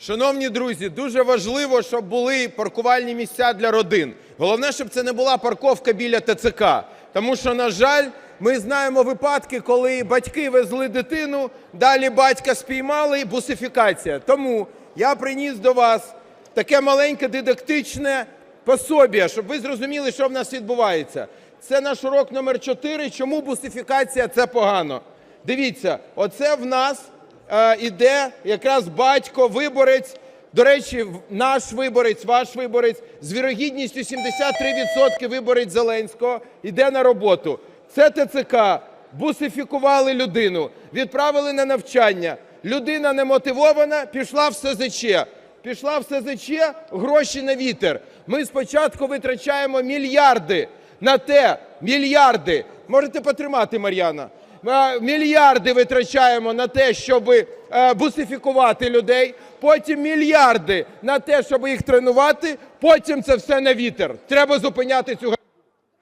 Шановні друзі, дуже важливо, щоб були паркувальні місця для родин. Головне, щоб це не була парковка біля ТЦК. Тому що, на жаль, ми знаємо випадки, коли батьки везли дитину, далі батька спіймали, бусифікація. Тому я приніс до вас таке маленьке дидактичне пособія, щоб ви зрозуміли, що в нас відбувається. Це наш урок номер 4 Чому бусифікація це погано? Дивіться, оце в нас іде якраз батько, виборець. До речі, наш виборець, ваш виборець з вірогідністю 73% виборець Зеленського йде на роботу. Це ТЦК, бусифікували людину, відправили на навчання. Людина не мотивована, пішла в СЗЧ. Пішла в СЗЧ, гроші на вітер. Ми спочатку витрачаємо мільярди на те, мільярди. Можете потримати, Мар'яна. Е, Мільярди витрачаємо на те, щоб е, бусифікувати людей, потім мільярди на те, щоб їх тренувати, потім це все на вітер. Треба зупиняти цю